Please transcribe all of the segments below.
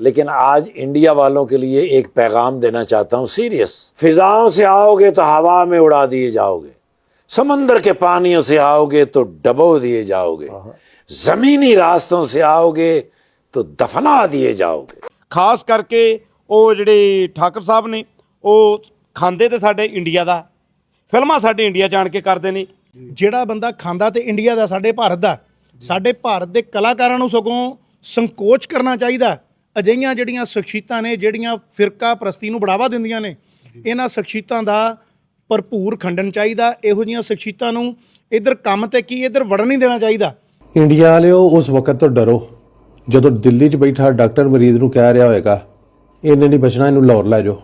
लेकिन आज इंडिया वालों के लिए एक पैगाम देना चाहता हूं सीरियस फिजाओं से आओगे तो हवा में उड़ा दिए जाओगे समंदर के पानियों से आओगे तो डबो दिए जाओगे जमीनी रास्तों से आओगे तो दफना दिए जाओगे ਖਾਸ ਕਰਕੇ ਉਹ ਜਿਹੜੇ ਠਾਕਰ ਸਾਹਿਬ ਨੇ ਉਹ ਖਾਂਦੇ ਤੇ ਸਾਡੇ ਇੰਡੀਆ ਦਾ ਫਿਲਮਾਂ ਸਾਡੇ ਇੰਡੀਆ ਜਾਣ ਕੇ ਕਰਦੇ ਨੇ ਜਿਹੜਾ ਬੰਦਾ ਖਾਂਦਾ ਤੇ ਇੰਡੀਆ ਦਾ ਸਾਡੇ ਭਾਰਤ ਦਾ ਸਾਡੇ ਭਾਰਤ ਦੇ ਕਲਾਕਾਰਾਂ ਨੂੰ ਸਗੋਂ ਸੰਕੋਚ ਕਰਨਾ ਚਾਹੀਦਾ ਅਜਿਹੀਆਂ ਜਿਹੜੀਆਂ ਸ਼ਖਸੀਅਤਾਂ ਨੇ ਜਿਹੜੀਆਂ ਫਿਰਕਾ ਪ੍ਰਸਤੀ ਨੂੰ ਬੜਾਵਾ ਦਿੰਦੀਆਂ ਨੇ ਇਹਨਾਂ ਸ਼ਖਸੀਅਤਾਂ ਦਾ ਭਰਪੂਰ ਖੰਡਨ ਚਾਹੀਦਾ। ਇਹੋ ਜਿਹੀਆਂ ਸ਼ਖਸੀਅਤਾਂ ਨੂੰ ਇਧਰ ਕੰਮ ਤੇ ਕੀ ਇਧਰ ਵੜਨ ਨਹੀਂ ਦੇਣਾ ਚਾਹੀਦਾ। ਇੰਡੀਆ ਵਾਲਿਓ ਉਸ ਵਕਤ ਤੋਂ ਡਰੋ। ਜਦੋਂ ਦਿੱਲੀ 'ਚ ਬੈਠਾ ਡਾਕਟਰ ਮਰੀਜ਼ ਨੂੰ ਕਹਿ ਰਿਹਾ ਹੋਏਗਾ ਇਹਨੇ ਨਹੀਂ ਬਚਣਾ ਇਹਨੂੰ ਲਾਹੌਰ ਲੈ ਜਾਓ।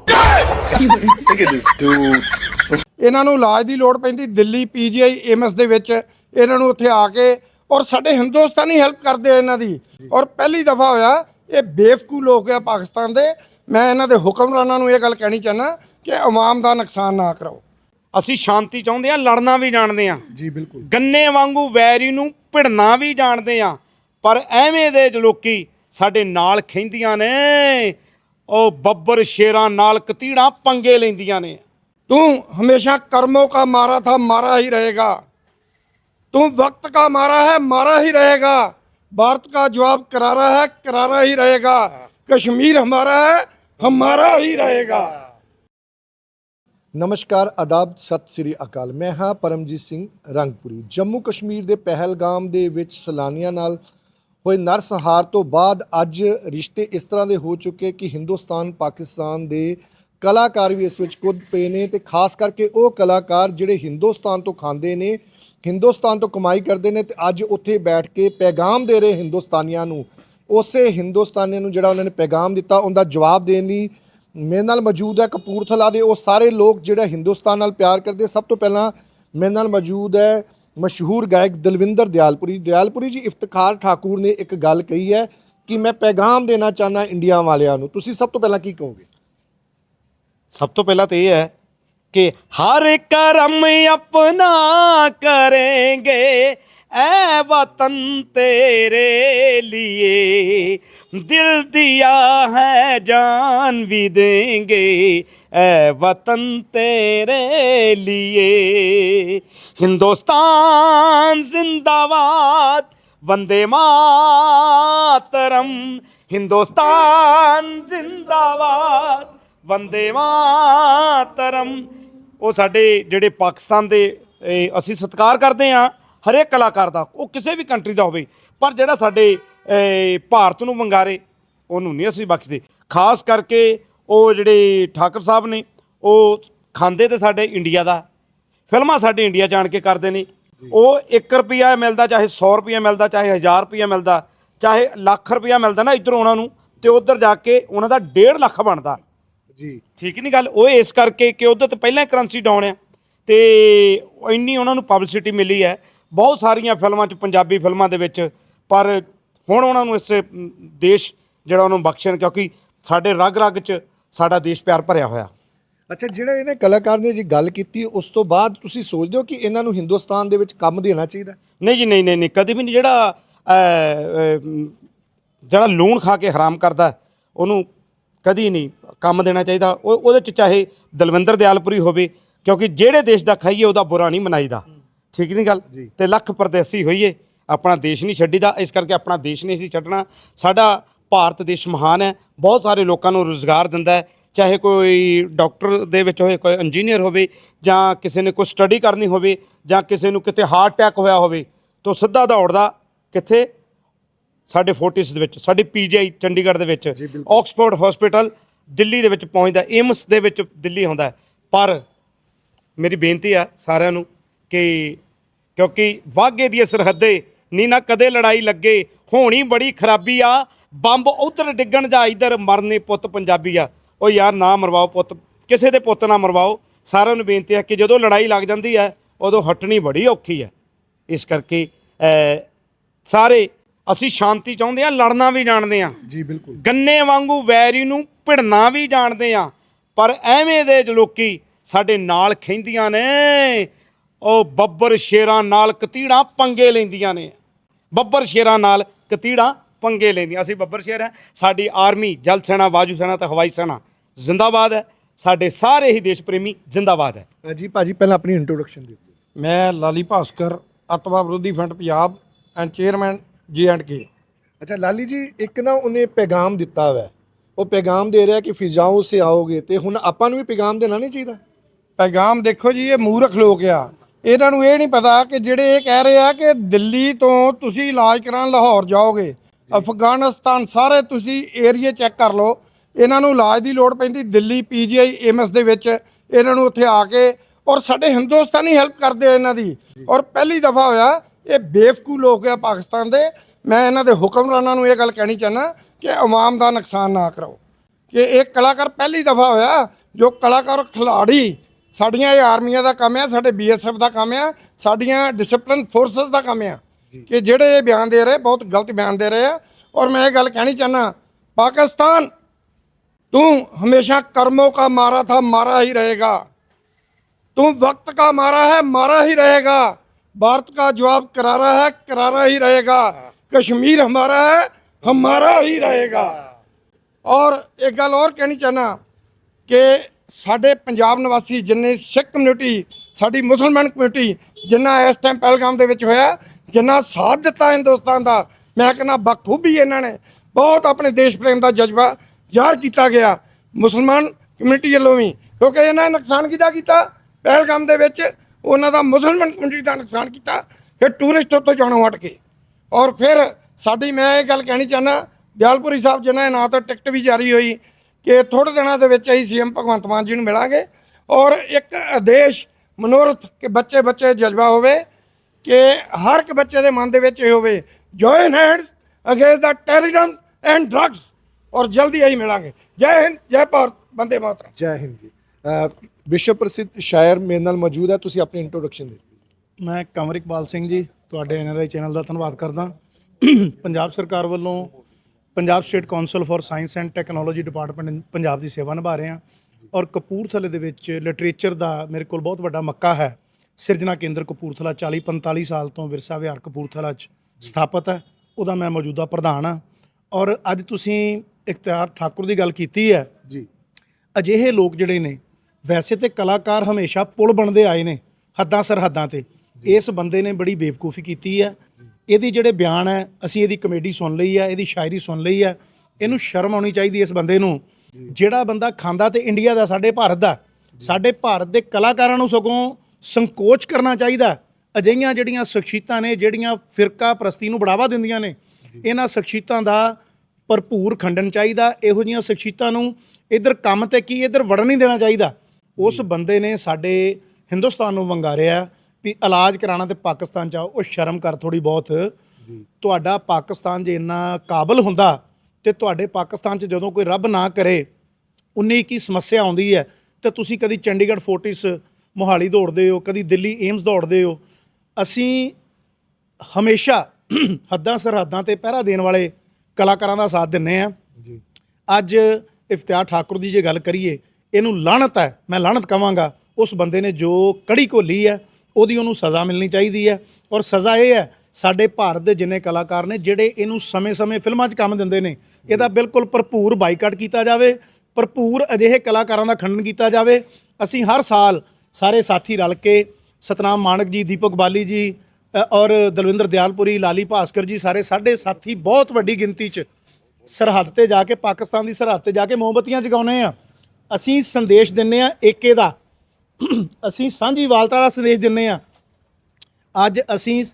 ਇਹਨਾਂ ਨੂੰ ਇਲਾਜ ਦੀ ਲੋੜ ਪੈਂਦੀ। ਦਿੱਲੀ ਪੀਜੀਆਈ ਏਮਸ ਦੇ ਵਿੱਚ ਇਹਨਾਂ ਨੂੰ ਉੱਥੇ ਆ ਕੇ ਔਰ ਸਾਡੇ ਹਿੰਦੁਸਤਾਨੀ ਹੈਲਪ ਕਰਦੇ ਆ ਇਹਨਾਂ ਦੀ। ਔਰ ਪਹਿਲੀ ਦਫਾ ਹੋਇਆ ਇਹ ਬੇਫਕੂ ਲੋਕ ਆ ਪਾਕਿਸਤਾਨ ਦੇ। ਮੈਂ ਇਹਨਾਂ ਦੇ ਹੁਕਮਰਾਨਾਂ ਨੂੰ ਇਹ ਗੱਲ ਕਹਿਣੀ ਚਾਹਨਾ ਕਿ ਆਵਾਮ ਦਾ ਨੁਕਸਾਨ ਨਾ ਕਰਾਓ। ਅਸੀਂ ਸ਼ਾਂਤੀ ਚਾਹੁੰਦੇ ਆ ਲੜਨਾ ਵੀ ਜਾਣਦੇ ਆ ਜੀ ਬਿਲਕੁਲ। ਗੰਨੇ ਵਾਂਗੂ ਵੈਰੀ ਨੂੰ ਭਿੜਨਾ ਵੀ ਜਾਣਦੇ ਆ ਪਰ ਐਵੇਂ ਦੇ ਲੋਕੀ ਸਾਡੇ ਨਾਲ ਖੈਂਦੀਆਂ ਨੇ ਉਹ ਬੱਬਰ ਸ਼ੇਰਾਂ ਨਾਲ ਕਤੀੜਾਂ ਪੰਗੇ ਲੈਂਦੀਆਂ ਨੇ। ਤੂੰ ਹਮੇਸ਼ਾ ਕਰਮੋ ਕਾ ਮਾਰਾ ਥਾ ਮਾਰਾ ਹੀ ਰਹੇਗਾ। ਤੂੰ ਵਕਤ ਕਾ ਮਾਰਾ ਹੈ ਮਾਰਾ ਹੀ ਰਹੇਗਾ। भारत का जवाब करारा है करारा ही रहेगा कश्मीर हमारा है हमारा ही रहेगा ਨਮਸਕਾਰ ਆਦਾਬ ਸਤਿ ਸ੍ਰੀ ਅਕਾਲ ਮੈਂ ਹਾਂ ਪਰਮਜੀਤ ਸਿੰਘ ਰੰਗਪੁਰੀ ਜੰਮੂ ਕਸ਼ਮੀਰ ਦੇ ਪਹਿਲਗਾਮ ਦੇ ਵਿੱਚ ਸੈਲਾਨੀਆਂ ਨਾਲ ਹੋਏ ਨਰਸੰਹਾਰ ਤੋਂ ਬਾਅਦ ਅੱਜ ਰਿਸ਼ਤੇ ਇਸ ਤਰ੍ਹਾਂ ਦੇ ਹੋ ਚੁੱਕੇ ਕਿ ਹਿੰਦੁਸਤਾਨ ਪਾਕਿਸਤਾਨ ਦੇ ਕਲਾਕਾਰ ਵੀ ਇਸ ਵਿੱਚ ਕੁੱਦ ਪਏ ਨੇ ਤੇ ਖਾਸ ਕਰਕੇ ਉਹ ਕਲਾਕਾਰ ਜਿਹੜੇ ਹਿੰਦੁਸਤਾਨ ਤੋਂ ਖਾਂਦੇ ਨੇ ਹਿੰਦੁਸਤਾਨ ਤੋਂ ਕਮਾਈ ਕਰਦੇ ਨੇ ਤੇ ਅੱਜ ਉੱਥੇ ਬੈਠ ਕੇ ਪੈਗਾਮ ਦੇ ਰਹੇ ਹਿੰਦੁਸਤਾਨੀਆਂ ਨੂੰ। ਉਸੇ ਹਿੰਦੁਸਤਾਨੀਆਂ ਨੂੰ ਜਿਹੜਾ ਉਹਨਾਂ ਨੇ ਪੈਗਾਮ ਦਿੱਤਾ, ਉਹਦਾ ਜਵਾਬ ਦੇਣ ਲਈ ਮੇਰੇ ਨਾਲ ਮੌਜੂਦ ਹੈ ਕਪੂਰਥਲਾ ਦੇ। ਉਹ ਸਾਰੇ ਲੋਕ ਜਿਹੜੇ ਹਿੰਦੁਸਤਾਨ ਨਾਲ ਪਿਆਰ ਕਰਦੇ, ਸਭ ਤੋਂ ਪਹਿਲਾਂ ਮੇਰੇ ਨਾਲ ਮੌਜੂਦ ਹੈ ਮਸ਼ਹੂਰ ਗਾਇਕ ਦਲਵਿੰਦਰ ਦਿਆਲਪੁਰੀ। ਦਿਆਲਪੁਰੀ ਜੀ, ਇਫਤਖਾਰ ਠਾਕੁਰ ਨੇ ਇੱਕ ਗੱਲ ਕਹੀ ਹੈ ਕਿ ਮੈਂ ਪੈਗਾਮ ਦੇਣਾ ਚਾਹਨਾ ਇੰਡੀਆ ਵਾਲਿਆਂ ਨੂੰ। ਤੁਸੀਂ ਸਭ ਤੋਂ ਪਹਿਲਾਂ ਕੀ ਕਹੋਗੇ? ਸਭ ਤੋਂ ਪਹਿਲਾਂ ਤਾਂ ਇਹ ਹੈ कि हर कर्म अपना करेंगे ए वतन तेरे लिए। दिल दिया है जान भी देंगे ए वतन तेरे लिए। हिंदुस्तान जिंदाबाद, वंदे मातरम। हिंदुस्तान जिंदाबाद। ਵੰਦੇ ਮਾਤਰਮ। ਉਹ ਸਾਡੇ ਜਿਹੜੇ ਪਾਕਿਸਤਾਨ ਦੇ ਅਸੀਂ ਸਤਿਕਾਰ ਕਰਦੇ ਆ ਹਰੇਕ ਕਲਾਕਾਰ ਦਾ, ਉਹ ਕਿਸੇ ਵੀ ਕੰਟਰੀ ਦਾ ਹੋਵੇ, ਪਰ ਜਿਹੜਾ ਸਾਡੇ ਭਾਰਤ ਨੂੰ ਵੰਗਾਰੇ, ਉਹਨੂੰ ਨਹੀਂ ਅਸੀਂ ਬਖਸ਼ਦੇ। ਖਾਸ ਕਰਕੇ ਉਹ ਜਿਹੜੇ ਠਾਕਰ ਸਾਹਿਬ ਨੇ, ਉਹ ਖਾਂਦੇ ਤੇ ਸਾਡੇ ਇੰਡੀਆ ਦਾ। ਫਿਲਮਾਂ ਸਾਡੇ ਇੰਡੀਆ ਜਾਣ ਕੇ ਕਰਦੇ ਨੇ। ਉਹ 1 ਰੁਪਿਆ ਮਿਲਦਾ, ਚਾਹੇ 100 ਰੁਪਿਆ ਮਿਲਦਾ, ਚਾਹੇ 1000 ਰੁਪਿਆ ਮਿਲਦਾ, ਚਾਹੇ ਲੱਖ ਰੁਪਿਆ ਮਿਲਦਾ ਨਾ ਇੱਧਰ ਉਹਨਾਂ ਨੂੰ, ਤੇ ਉੱਧਰ ਜਾ ਕੇ ਉਹਨਾਂ ਦਾ 1.5 ਲੱਖ ਬਣਦਾ। ਜੀ। ਠੀਕ ਨਹੀਂ ਗੱਲ? ਉਹ ਇਸ ਕਰਕੇ ਕਿ ਉਹਦੇ ਤੋਂ ਪਹਿਲਾਂ ਕਰੰਸੀ ਡਾਊਨ ਆ ਤੇ ਇੰਨੀ ਉਹਨਾਂ ਨੂੰ ਪਬਲਿਸਿਟੀ ਮਿਲੀ ਹੈ। ਬਹੁਤ ਸਾਰੀਆਂ ਫਿਲਮਾਂ 'ਚ ਪੰਜਾਬੀ ਫਿਲਮਾਂ ਦੇ ਵਿੱਚ ਪਰ ਹੁਣ ਉਹਨਾਂ ਨੂੰ ਇਸ ਦੇਸ਼ ਜਿਹੜਾ ਉਹਨੂੰ ਬਖਸ਼ਣ ਕਿਉਂਕਿ ਸਾਡੇ ਰਗ ਰਗ 'ਚ ਸਾਡਾ ਦੇਸ਼ ਪਿਆਰ ਭਰਿਆ ਹੋਇਆ। ਅੱਛਾ ਜਿਹੜਾ ਇਹਨੇ ਕਲਾਕਾਰ ਨੇ ਜੀ ਗੱਲ ਕੀਤੀ ਉਸ ਤੋਂ ਬਾਅਦ ਤੁਸੀਂ ਸੋਚਦੇ ਹੋ ਕਿ ਇਹਨਾਂ ਨੂੰ ਹਿੰਦੁਸਤਾਨ ਦੇ ਵਿੱਚ ਕੰਮ ਦੇਣਾ ਚਾਹੀਦਾ? ਨਹੀਂ ਜੀ ਨਹੀਂ ਨਹੀਂ ਨਹੀਂ ਕਦੀ ਵੀ ਨਹੀਂ। ਜਿਹੜਾ ਜਿਹੜਾ ਲੂਣ ਖਾ ਕੇ ਹਰਾਮ ਕਰਦਾ ਉਹਨੂੰ ਕਦੀ ਨਹੀਂ ਕੰਮ ਦੇਣਾ ਚਾਹੀਦਾ। ਉਹ ਉਹਦੇ ਚ ਚਾਹੇ ਦਲਵਿੰਦਰ ਦਿਆਲਪੁਰੀ ਹੋਵੇ ਕਿਉਂਕਿ ਜਿਹੜੇ ਦੇਸ਼ ਦਾ ਖਾਈਏ ਉਹਦਾ ਬੁਰਾ ਨਹੀਂ ਮਨਾਈਦਾ। ਠੀਕ ਨਹੀਂ ਗੱਲ? ਤੇ ਲੱਖ ਪਰਦੇਸੀ ਹੋਈਏ ਆਪਣਾ ਦੇਸ਼ ਨਹੀਂ ਛੱਡੀਦਾ। ਇਸ ਕਰਕੇ ਆਪਣਾ ਦੇਸ਼ ਨਹੀਂ ਸੀ ਛੱਡਣਾ। ਸਾਡਾ ਭਾਰਤ ਦੇਸ਼ ਮਹਾਨ ਹੈ। ਬਹੁਤ ਸਾਰੇ ਲੋਕਾਂ ਨੂੰ ਰੋਜ਼ਗਾਰ ਦਿੰਦਾ ਹੈ। ਚਾਹੇ ਕੋਈ ਡਾਕਟਰ ਦੇ ਵਿੱਚ ਹੋਵੇ ਕੋਈ ਇੰਜੀਨੀਅਰ ਹੋਵੇ ਜਾਂ ਕਿਸੇ ਨੇ ਕੋਈ ਸਟੱਡੀ ਕਰਨੀ ਹੋਵੇ ਜਾਂ ਕਿਸੇ ਨੂੰ ਕਿਤੇ ਹਾਰਟ ਅਟੈਕ ਹੋਇਆ ਹੋਵੇ ਤਾਂ ਸਿੱਧਾ ਦੌੜਦਾ ਕਿੱਥੇ? ਸਾਡੇ ਫੋਰਟਿਸ ਦੇ ਵਿੱਚ ਸਾਡੀ ਪੀਜੀਆਈ ਚੰਡੀਗੜ੍ਹ ਦੇ ਵਿੱਚ ਆਕਸਫੋਰਡ ਹਸਪੀਟਲ ਦਿੱਲੀ ਦੇ ਵਿੱਚ ਪਹੁੰਚਦਾ ਏਮਸ ਦੇ ਵਿੱਚ ਦਿੱਲੀ ਹੁੰਦਾ। ਪਰ ਮੇਰੀ ਬੇਨਤੀ ਆ ਸਾਰਿਆਂ ਨੂੰ ਕਿ ਕਿਉਂਕਿ ਵਾਗੇ ਦੀ ਸਰਹੱਦੇ ਨੀ ਨਾ ਕਦੇ ਲੜਾਈ ਲੱਗੇ ਹੋਣੀ ਬੜੀ ਖਰਾਬੀ ਆ ਬੰਬ ਉਧਰ ਡਿੱਗਣ ਜਾਂ ਇਧਰ ਮਰਨੇ ਪੁੱਤ ਪੰਜਾਬੀ ਆ। ਉਹ ਯਾਰ ਨਾ ਮਰਵਾਓ ਪੁੱਤ ਕਿਸੇ ਦੇ ਪੁੱਤ ਨਾ ਮਰਵਾਓ। ਸਾਰਿਆਂ ਨੂੰ ਬੇਨਤੀ ਹੈ ਕਿ ਜਦੋਂ ਲੜਾਈ ਲੱਗ ਜਾਂਦੀ ਹੈ ਉਦੋਂ ਹਟਣੀ ਬੜੀ ਔਖੀ ਹੈ। ਇਸ ਕਰਕੇ ਸਾਰੇ ਅਸੀਂ ਸ਼ਾਂਤੀ ਚਾਹੁੰਦੇ ਆ ਲੜਨਾ ਵੀ ਜਾਣਦੇ ਆ ਜੀ ਬਿਲਕੁਲ। ਗੰਨੇ ਵਾਂਗੂ ਵੈਰੀ ਨੂੰ ਭਿੜਨਾ ਵੀ ਜਾਣਦੇ ਆ ਪਰ ਐਵੇਂ ਦੇ ਜੋ ਲੋਕੀ ਸਾਡੇ ਨਾਲ ਖੈਂਦੀਆਂ ਨੇ ਉਹ ਬੱਬਰ ਸ਼ੇਰਾਂ ਨਾਲ ਕਤੀੜਾਂ ਪੰਗੇ ਲੈਂਦੀਆਂ ਨੇ। ਬੱਬਰ ਸ਼ੇਰਾਂ ਨਾਲ ਕਤੀੜਾਂ ਪੰਗੇ ਲੈਂਦੀਆਂ। ਅਸੀਂ ਬੱਬਰ ਸ਼ਹਿਰ ਹੈ ਸਾਡੀ ਆਰਮੀ ਜਲ ਸੈਨਾ ਵਾਯੂ ਸੈਨਾ ਤੇ ਹਵਾਈ ਸੈਨਾ ਜ਼ਿੰਦਾਬਾਦ ਹੈ। ਸਾਡੇ ਸਾਰੇ ਹੀ ਦੇਸ਼ ਪ੍ਰੇਮੀ ਜ਼ਿੰਦਾਬਾਦ ਹੈ। ਅ, ਜੀ ਭਾਜੀ ਪਹਿਲਾਂ ਆਪਣੀ ਇੰਟਰੋਡਕਸ਼ਨ ਦਿਓ। ਮੈਂ ਲਾਲੀ ਭਾਸਕਰ ਅਤਵਾ ਵਿਰੋਧੀ front Punjab and chairman ji and ਕੇ ਅੱਛਾ ਲਾਲੀ ਜੀ ਇੱਕ ਨਾ ਉਹਨੇ ਪੈਗਾਮ ਦਿੱਤਾ ਹੈ। ਉਹ ਪੈਗਾਮ ਦੇ ਰਿਹਾ ਕਿ ਫਿਜ਼ਾਓਂ ਸੇ ਆਓਗੇ ਤੇ ਹੁਣ ਆਪਾਂ ਨੂੰ ਵੀ ਪੈਗਾਮ ਦੇਣਾ ਨਹੀਂ ਚਾਹੀਦਾ। ਪੈਗਾਮ ਦੇਖੋ ਜੀ ਇਹ ਮੂਰਖ ਲੋਕ ਆ। ਇਹਨਾਂ ਨੂੰ ਇਹ ਨਹੀਂ ਪਤਾ ਕਿ ਜਿਹੜੇ ਇਹ ਕਹਿ ਰਹੇ ਆ ਕਿ ਦਿੱਲੀ ਤੋਂ ਤੁਸੀਂ ਇਲਾਜ ਕਰਾਉਣ ਲਾਹੌਰ ਜਾਓਗੇ ਅਫਗਾਨਿਸਤਾਨ ਸਾਰੇ ਤੁਸੀਂ ਏਰੀਆ ਚੈੱਕ ਕਰ ਲਓ। ਇਹਨਾਂ ਨੂੰ ਇਲਾਜ ਦੀ ਲੋੜ ਪੈਂਦੀ ਦਿੱਲੀ ਪੀਜੀਆਈ ਏਮਸ ਦੇ ਵਿੱਚ। ਇਹਨਾਂ ਨੂੰ ਉੱਥੇ ਆ ਕੇ ਔਰ ਸਾਡੇ ਹਿੰਦੁਸਤਾਨੀ ਹੈਲਪ ਕਰਦੇ ਆ ਇਹਨਾਂ ਦੀ। ਔਰ ਪਹਿਲੀ ਦਫਾ ਹੋਇਆ ਇਹ ਬੇਫਕੂ ਲੋਕ ਆ ਪਾਕਿਸਤਾਨ ਦੇ। ਮੈਂ ਇਹਨਾਂ ਦੇ ਹੁਕਮਰਾਨਾਂ ਨੂੰ ਇਹ ਗੱਲ ਕਹਿਣੀ ਚਾਹਨਾ ਕਿ ਆਵਾਮ ਦਾ ਨੁਕਸਾਨ ਨਾ ਕਰਾਓ। ਕਿ ਇਹ ਕਲਾਕਾਰ ਪਹਿਲੀ ਦਫਾ ਹੋਇਆ ਜੋ ਕਲਾਕਾਰ ਖਿਲਾੜੀ ਸਾਡੀਆਂ ਇਹ ਆਰਮੀਆਂ ਦਾ ਕੰਮ ਆ ਸਾਡੇ ਬੀਐਸਐਫ ਦਾ ਕੰਮ ਆ ਸਾਡੀਆਂ ਡਿਸਪਲਿਨ ਫੋਰਸਸ ਦਾ ਕੰਮ ਆ। ਕਿ ਜਿਹੜੇ ਇਹ ਬਿਆਨ ਦੇ ਰਹੇ ਬਹੁਤ ਗਲਤ ਬਿਆਨ ਦੇ ਰਹੇ ਆ। ਔਰ ਮੈਂ ਇਹ ਗੱਲ ਕਹਿਣੀ ਚਾਹਨਾ ਪਾਕਿਸਤਾਨ ਤੂੰ ਹਮੇਸ਼ਾ ਕਰਮੋ ਕਾ ਮਾਰਾ ਥਾ ਮਾਰਾ ਹੀ ਰਹੇਗਾ। ਤੂੰ ਵਕਤ ਕਾ ਮਾਰਾ ਹੈ ਮਾਰਾ ਹੀ ਰਹੇਗਾ। भारत का जवाब करारा है करारा ही रहेगा कश्मीर हमारा है हमारा ही रहेगा ਔਰ ਇੱਕ ਗੱਲ ਹੋਰ ਕਹਿਣੀ ਚਾਹਨਾ ਕਿ ਸਾਡੇ ਪੰਜਾਬ ਨਿਵਾਸੀ ਜਿੰਨੇ ਸਿੱਖ ਕਮਿਊਨਿਟੀ ਸਾਡੀ ਮੁਸਲਮਾਨ ਕਮਿਊਨਿਟੀ ਜਿੰਨਾ ਇਸ ਟਾਈਮ ਪਹਿਲਗਾਮ ਦੇ ਵਿੱਚ ਹੋਇਆ ਜਿੰਨਾ ਸਾਥ ਦਿੱਤਾ ਹਿੰਦੁਸਤਾਨ ਦਾ ਮੈਂ ਕਹਿੰਦਾ ਬਖੂਬੀ ਇਹਨਾਂ ਨੇ ਬਹੁਤ ਆਪਣੇ ਦੇਸ਼ ਪ੍ਰੇਮ ਦਾ ਜਜ਼ਬਾ ਜ਼ਾਹਰ ਕੀਤਾ ਗਿਆ ਮੁਸਲਮਾਨ ਕਮਿਊਨਿਟੀ ਵੱਲੋਂ ਵੀ ਕਿਉਂਕਿ ਇਹਨਾਂ ਨੇ ਨੁਕਸਾਨ ਕਿਹਦਾ ਕੀਤਾ ਪਹਿਲਗਾਮ ਦੇ ਵਿੱਚ ਉਹਨਾਂ ਦਾ ਮੁਸਲਮਾਨ ਕਮਿਊਨਿਟੀ ਦਾ ਨੁਕਸਾਨ ਕੀਤਾ, ਫਿਰ ਟੂਰਿਸਟ ਉੱਥੋਂ ਜਾਣੋਂ ਹਟ ਕੇ ਔਰ ਫਿਰ ਸਾਡੀ ਮੈਂ ਇਹ ਗੱਲ ਕਹਿਣੀ ਚਾਹੁੰਦਾ, ਦਿਆਲਪੁਰੀ ਸਾਹਿਬ ਜਿਨ੍ਹਾਂ ਦੇ ਨਾਂ ਤੋਂ ਟਿਕਟ ਵੀ ਜਾਰੀ ਹੋਈ, ਕਿ ਥੋੜ੍ਹੇ ਦਿਨਾਂ ਦੇ ਵਿੱਚ ਅਸੀਂ ਸੀਐਮ ਭਗਵੰਤ ਮਾਨ ਜੀ ਨੂੰ ਮਿਲਾਂਗੇ। ਔਰ ਇੱਕ ਆਦੇਸ਼ ਮਨੋਰਥ ਕਿ ਬੱਚੇ ਬੱਚੇ ਜਜ਼ਬਾ ਹੋਵੇ, ਕਿ ਹਰ ਇੱਕ ਬੱਚੇ ਦੇ ਮਨ ਦੇ ਵਿੱਚ ਇਹ ਹੋਵੇ join hands against the terrorism and drugs ਔਰ ਜਲਦੀ ਹੀ ਮਿਲਾਂਗੇ। ਜੈ ਹਿੰਦ, ਜੈ ਭਾਰਤ, ਬੰਦੇ ਮਾਤਰਮ। ਜੈ ਹਿੰਦ ਜੀ। ਵਿਸ਼ਵ ਪ੍ਰਸਿੱਧ ਸ਼ਾਇਰ ਮੇਰੇ ਨਾਲ ਮੌਜੂਦ ਹੈ ਤੁਸੀਂ ਆਪਣੀ ਇੰਟਰੋਡਕਸ਼ਨ ਦਿਓ। ਮੈਂ ਕੰਵਰ ਇਕਬਾਲ ਸਿੰਘ ਜੀ ਤੁਹਾਡੇ ਐਨਆਰਆਈ ਚੈਨਲ ਦਾ ਧੰਨਵਾਦ ਕਰਦਾ। ਪੰਜਾਬ ਸਰਕਾਰ ਵੱਲੋਂ Punjab state council for science and technology department Punjab ਦੀ ਸੇਵਾ ਨਿਭਾ ਰਹੇ ਹਾਂ ਔਰ ਕਪੂਰਥਲੇ ਦੇ ਵਿੱਚ ਲਿਟਰੇਚਰ ਦਾ ਮੇਰੇ ਕੋਲ ਬਹੁਤ ਵੱਡਾ ਮੱਕਾ ਹੈ। ਸਿਰਜਣਾ ਕੇਂਦਰ ਕਪੂਰਥਲਾ 40 45 ਸਾਲ ਤੋਂ ਵਿਰਸਾ ਵਿਹਾਰ ਕਪੂਰਥਲਾ 'ਚ ਸਥਾਪਿਤ ਹੈ ਉਹਦਾ ਮੈਂ ਮੌਜੂਦਾ ਪ੍ਰਧਾਨ ਹਾਂ। ਔਰ ਅੱਜ ਤੁਸੀਂ ਇਖਤਿਆਰ ਠਾਕੁਰ ਦੀ ਗੱਲ ਕੀਤੀ ਹੈ। ਜੀ। ਅਜਿਹੇ ਲੋਕ ਜਿਹੜੇ ਨੇ ਵੈਸੇ ਤੇ ਕਲਾਕਾਰ ਹਮੇਸ਼ਾ ਪੁਲ ਬਣਦੇ ਆਏ ਨੇ ਹੱਦਾਂ ਸਰਹੱਦਾਂ ਤੇ। ਇਸ ਬੰਦੇ ਨੇ ਬੜੀ ਬੇਵਕੂਫੀ ਕੀਤੀ ਹੈ। ਇਹਦੀ ਜਿਹੜੇ ਬਿਆਨ ਹੈ ਅਸੀਂ ਇਹਦੀ ਕਮੇਡੀ ਸੁਣ ਲਈ ਹੈ ਇਹਦੀ ਸ਼ਾਇਰੀ ਸੁਣ ਲਈ ਹੈ। ਇਹਨੂੰ ਸ਼ਰਮ ਆਉਣੀ ਚਾਹੀਦੀ ਇਸ ਬੰਦੇ ਨੂੰ। ਜਿਹੜਾ ਬੰਦਾ ਖਾਂਦਾ ਤੇ ਇੰਡੀਆ ਦਾ ਸਾਡੇ ਭਾਰਤ ਦਾ ਸਾਡੇ ਭਾਰਤ ਦੇ ਕਲਾਕਾਰਾਂ ਨੂੰ ਸਗੋਂ ਸੰਕੋਚ ਕਰਨਾ ਚਾਹੀਦਾ। ਅਜਿਹੀਆਂ ਜਿਹੜੀਆਂ ਸ਼ਖਸੀਅਤਾਂ ਨੇ ਜਿਹੜੀਆਂ ਫਿਰਕਾ ਪ੍ਰਸਤੀ ਨੂੰ ਬੜਾਵਾ ਦਿੰਦੀਆਂ ਨੇ ਇਹਨਾਂ ਸ਼ਖਸੀਅਤਾਂ ਦਾ ਭਰਪੂਰ ਖੰਡਨ ਚਾਹੀਦਾ। ਇਹੋ ਜਿਹੀਆਂ ਸ਼ਖਸੀਅਤਾਂ ਨੂੰ ਇਧਰ ਕੰਮ ਤੇ ਕੀ ਇਧਰ ਵੜਨ ਨਹੀਂ ਦੇਣਾ ਚਾਹੀਦਾ। ਉਸ ਬੰਦੇ ਨੇ ਸਾਡੇ ਹਿੰਦੁਸਤਾਨ ਨੂੰ ਵੰਗਾਰਿਆ ਵੀ ਇਲਾਜ ਕਰਾਣਾ ਤੇ ਪਾਕਿਸਤਾਨ ਜਾਓ ਉਹ ਸ਼ਰਮ ਕਰ ਥੋੜੀ ਬਹੁਤ। ਤੁਹਾਡਾ ਪਾਕਿਸਤਾਨ ਜੇ ਇੰਨਾ ਕਾਬਲ ਹੁੰਦਾ ਤੇ ਤੁਹਾਡੇ ਪਾਕਿਸਤਾਨ 'ਚ ਜਦੋਂ ਕੋਈ ਰੱਬ ਨਾ ਕਰੇ 19 ਕੀ ਸਮੱਸਿਆ ਆਉਂਦੀ ਹੈ? ਤੇ ਤੁਸੀਂ ਕਦੀ ਚੰਡੀਗੜ੍ਹ ਫੋਰਟਿਸ ਮੋਹਾਲੀ ਦੌੜਦੇ ਹੋ ਕਦੀ ਦਿੱਲੀ ਏਮਸ ਦੌੜਦੇ ਹੋ ਅਸੀਂ ਹਮੇਸ਼ਾ ਹੱਦਾਂ ਸਰਹੱਦਾਂ ਤੇ ਪਹਿਰਾ ਦੇਣ ਵਾਲੇ ਕਲਾਕਾਰਾਂ ਦਾ ਸਾਥ ਦਿੰਨੇ ਆ ਜੀ। ਅੱਜ ਇਫਤਿਆਰ ਠਾਕੁਰ ਦੀ ਜੇ ਗੱਲ ਕਰੀਏ ਇਹਨੂੰ ਲਾਹਨਤ ਹੈ, ਮੈਂ ਲਾਹਨਤ ਕਵਾਂਗਾ। ਉਸ ਬੰਦੇ ਨੇ ਜੋ ਕੜੀ ਘੋਲੀ ਹੈ, ਉਹਦੀ ਉਹਨੂੰ ਸਜ਼ਾ ਮਿਲਣੀ ਚਾਹੀਦੀ ਹੈ। ਔਰ ਸਜ਼ਾ ਇਹ ਹੈ, ਸਾਡੇ ਭਾਰਤ ਦੇ ਜਿੰਨੇ ਕਲਾਕਾਰ ਨੇ, ਜਿਹੜੇ ਇਹਨੂੰ ਸਮੇਂ-ਸਮੇਂ ਫਿਲਮਾਂ 'ਚ ਕੰਮ ਦਿੰਦੇ ਨੇ, ਇਹਦਾ ਬਿਲਕੁਲ ਭਰਪੂਰ ਬਾਈਕਾਟ ਕੀਤਾ ਜਾਵੇ, ਭਰਪੂਰ ਅਜਿਹੇ ਕਲਾਕਾਰਾਂ ਦਾ ਖੰਡਨ ਕੀਤਾ ਜਾਵੇ। ਅਸੀਂ ਹਰ ਸਾਲ ਸਾਰੇ ਸਾਥੀ ਰਲ ਕੇ ਸਤਨਾਮ ਮਾਨਕ ਜੀ, ਦੀਪਕ ਬਾਲੀ ਜੀ ਔਰ ਦਲਵਿੰਦਰ ਦਿਆਲਪੁਰੀ, ਲਾਲੀ ਭਾਸਕਰ ਜੀ, ਸਾਰੇ ਸਾਡੇ ਸਾਥੀ ਬਹੁਤ ਵੱਡੀ ਗਿਣਤੀ 'ਚ ਸਰਹੱਦ ਤੇ ਜਾ ਕੇ, ਪਾਕਿਸਤਾਨ ਦੀ ਸਰਹੱਦ ਤੇ ਜਾ ਕੇ ਮੋਮਬਤੀਆਂ ਜਗਾਉਨੇ ਆ। ਅਸੀਂ ਸੰਦੇਸ਼ ਦਿੰਨੇ ਆ ਏਕੇ ਦਾ। ਅਸੀਂ ਸਾਂਝੀਵਾਲਤਾ ਦਾ ਸੰਦੇਸ਼ ਦਿੰਨੇ ਆ। ਅੱਜ ਅਸੀਂ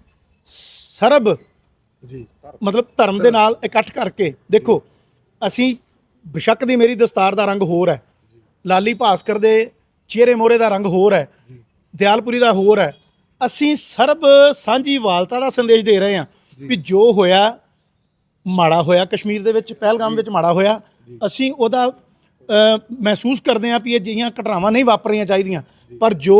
ਸਰਬ ਜੀ। ਮਤਲਬ ਧਰਮ ਦੇ ਨਾਲ ਇਕੱਠ ਕਰਕੇ ਦੇਖੋ ਅਸੀਂ ਬਿਸ਼ੱਕ ਦੀ ਮੇਰੀ ਦਸਤਾਰ ਦਾ ਰੰਗ ਹੋਰ ਹੈ। ਲਾਲੀ ਭਾਸਕਰ ਦੇ ਚਿਹਰੇ ਮੋਹਰੇ ਦਾ ਰੰਗ ਹੋਰ ਹੈ। ਦਿਆਲਪੁਰੀ ਦਾ ਹੋਰ ਹੈ। ਅਸੀਂ ਸਰਬ ਸਾਂਝੀਵਾਲਤਾ ਦਾ ਸੰਦੇਸ਼ ਦੇ ਰਹੇ ਹਾਂ ਵੀ ਜੋ ਹੋਇਆ ਮਾੜਾ ਹੋਇਆ ਕਸ਼ਮੀਰ ਦੇ ਵਿੱਚ ਪਹਿਲਗਾਮ ਵਿੱਚ ਮਾੜਾ ਹੋਇਆ ਅਸੀਂ ਉਹਦਾ ਮਹਿਸੂਸ ਕਰਦੇ ਹਾਂ ਵੀ ਇਹ ਜਿਹੀਆਂ ਘਟਨਾਵਾਂ ਨਹੀਂ ਵਾਪਰਨੀਆਂ ਚਾਹੀਦੀਆਂ। ਪਰ ਜੋ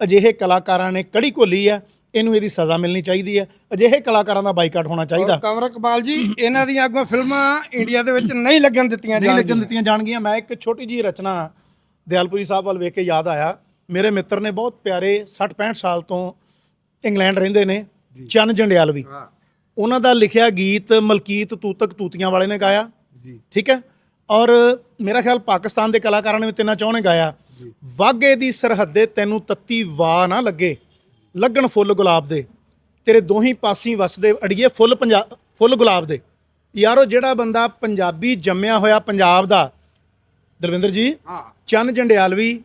ਅਜਿਹੇ ਕਲਾਕਾਰਾਂ ਨੇ ਕੜੀ ਘੋਲੀ ਹੈ ਇਹਨੂੰ ਇਹਦੀ ਸਜ਼ਾ ਮਿਲਣੀ ਚਾਹੀਦੀ ਹੈ। ਅਜਿਹੇ ਕਲਾਕਾਰਾਂ ਦਾ ਬਾਈਕਾਟ ਹੋਣਾ ਚਾਹੀਦਾ। ਕਮਰ ਇਕਬਾਲ ਜੀ ਇਹਨਾਂ ਦੀਆਂ ਅੱਗੋਂ ਫਿਲਮਾਂ ਇੰਡੀਆ ਦੇ ਵਿੱਚ ਨਹੀਂ ਲੱਗਣ ਦਿੱਤੀਆਂ ਨਹੀਂ ਲੱਗਣ ਜਾਣਗੀਆਂ। ਦਿੱਤੀਆਂ ਜਾਣਗੀਆਂ। ਮੈਂ ਇੱਕ ਛੋਟੀ ਜੀ ਰਚਨਾ ਦਿਆਲਪੁਰੀ ਸਾਹਿਬ ਵੱਲ ਵੇਖ ਕੇ ਯਾਦ ਆਇਆ। ਮੇਰੇ ਮਿੱਤਰ ਨੇ ਬਹੁਤ ਪਿਆਰੇ 60 65 ਸਾਲ ਤੋਂ ਇੰਗਲੈਂਡ ਰਹਿੰਦੇ ਨੇ ਚੰਨ ਜੰਡਿਆਲਵੀ। ਉਹਨਾਂ ਦਾ ਲਿਖਿਆ ਗੀਤ ਮਲਕੀਤ ਤੂਤਕ ਤੂਤੀਆਂ ਵਾਲੇ ਨੇ ਗਾਇਆ। ਜੀ। ਠੀਕ ਹੈ? ਔਰ ਮੇਰਾ ਖਿਆਲ ਪਾਕਿਸਤਾਨ ਦੇ ਕਲਾਕਾਰਾਂ ਨੇ ਵੀ ਤਿੰਨਾਂ ਚੌਂ ਨੇ ਗਾਇਆ। ਵਾਗੇ ਦੀ ਸਰਹੱਦੇ ਤੈਨੂੰ ਤੱਤੀ ਵਾਹ ਨਾ ਲੱਗੇ ਲੱਗਣ ਫੁੱਲ ਗੁਲਾਬ ਦੇ। ਤੇਰੇ ਦੋਹੀ ਪਾਸੀ ਵਸਦੇ ਅੜੀਏ ਫੁੱਲ ਪੰਜਾਬ ਫੁੱਲ ਗੁਲਾਬ ਦੇ। ਯਾਰੋ ਜਿਹੜਾ ਬੰਦਾ ਪੰਜਾਬੀ ਜੰਮਿਆ ਹੋਇਆ ਪੰਜਾਬ ਦਾ ਦਰਵਿੰਦਰ ਜੀ ਹਾਂ। ਚੰਨ ਜੰਡਿਆਲਵੀ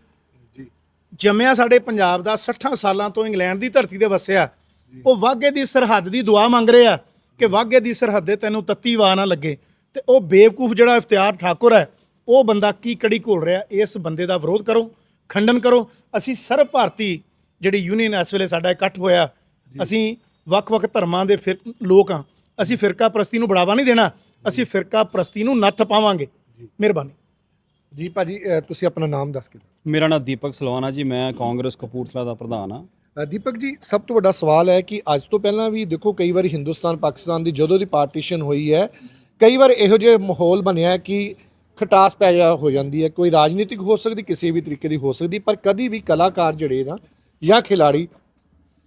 ਜੰਮਿਆ ਸਾਡੇ ਪੰਜਾਬ ਦਾ 60 ਸਾਲਾਂ ਤੋਂ ਇੰਗਲੈਂਡ ਦੀ ਧਰਤੀ ਤੇ ਵਸਿਆ। ਉਹ ਵਾਗੇ ਦੀ ਸਰਹੱਦ ਦੀ ਦੁਆ ਮੰਗ ਰਿਹਾ ਕਿ ਵਾਗੇ ਦੀ ਸਰਹੱਦੇ ਤੈਨੂੰ ਤੱਤੀ ਵਾਹ ਨਾ ਲੱਗੇ। ਤੇ ਉਹ ਬੇਵਕੂਫ ਜਿਹੜਾ ਇਫਤਿਆਰ ਠਾਕੁਰ ਹੈ ਉਹ ਬੰਦਾ ਕੀ ਕੜੀ ਘੋਲ ਰਿਹਾ? ਇਸ ਬੰਦੇ ਦਾ ਵਿਰੋਧ ਕਰੋ ਖੰਡਨ ਕਰੋ। ਅਸੀਂ ਸਰਬ ਭਾਰਤੀ ਜਿਹੜੀ ਯੂਨੀਅਨ ਇਸ ਵੇਲੇ ਸਾਡਾ ਇਕੱਠ ਹੋਇਆ। ਅਸੀਂ ਵੱਖ-ਵੱਖ ਧਰਮਾਂ ਦੇ ਫਿਰ ਲੋਕ ਹਾਂ। ਅਸੀਂ ਫਿਰਕਾ ਪ੍ਰਸਤੀ ਨੂੰ ਬੜਾਵਾ ਨਹੀਂ ਦੇਣਾ। ਅਸੀਂ ਫਿਰਕਾ ਪ੍ਰਸਤੀ ਨੂੰ ਨੱਥ ਪਾਵਾਂਗੇ। ਮਿਹਰਬਾਨੀ। ਜੀ ਭਾਜੀ ਤੁਸੀਂ ਆਪਣਾ ਨਾਮ ਦੱਸ ਕੇ। ਮੇਰਾ ਨਾਮ ਦੀਪਕ ਸਲਵਾਨਾ ਜੀ ਮੈਂ ਕਾਂਗਰਸ ਕਪੂਰਥਲਾ ਦਾ ਪ੍ਰਧਾਨ ਆ ਦੀਪਕ ਜੀ ਸਭ ਤੋਂ ਵੱਡਾ ਸਵਾਲ ਹੈ ਕਿ ਅੱਜ ਤੋਂ ਪਹਿਲਾਂ ਵੀ ਦੇਖੋ ਕਈ ਵਾਰੀ ਹਿੰਦੁਸਤਾਨ ਪਾਕਿਸਤਾਨ ਦੀ ਜਦੋਂ ਦੀ ਪਾਰਟੀਸ਼ਨ ਹੋਈ ਹੈ ਕਈ ਵਾਰ ਇਹੋ ਜਿਹੇ ਮਾਹੌਲ ਬਣਿਆ ਹੈ ਕਿ ਖਟਾਸ ਪੈ ਜਾ ਹੋ ਜਾਂਦੀ ਹੈ ਕੋਈ ਰਾਜਨੀਤਿਕ ਹੋ ਸਕਦੀ ਕਿਸੇ ਵੀ ਤਰੀਕੇ ਦੀ ਹੋ ਸਕਦੀ ਪਰ ਕਦੀ ਵੀ ਕਲਾਕਾਰ ਜਿਹੜੇ ਨਾ ਜਾਂ ਖਿਲਾੜੀ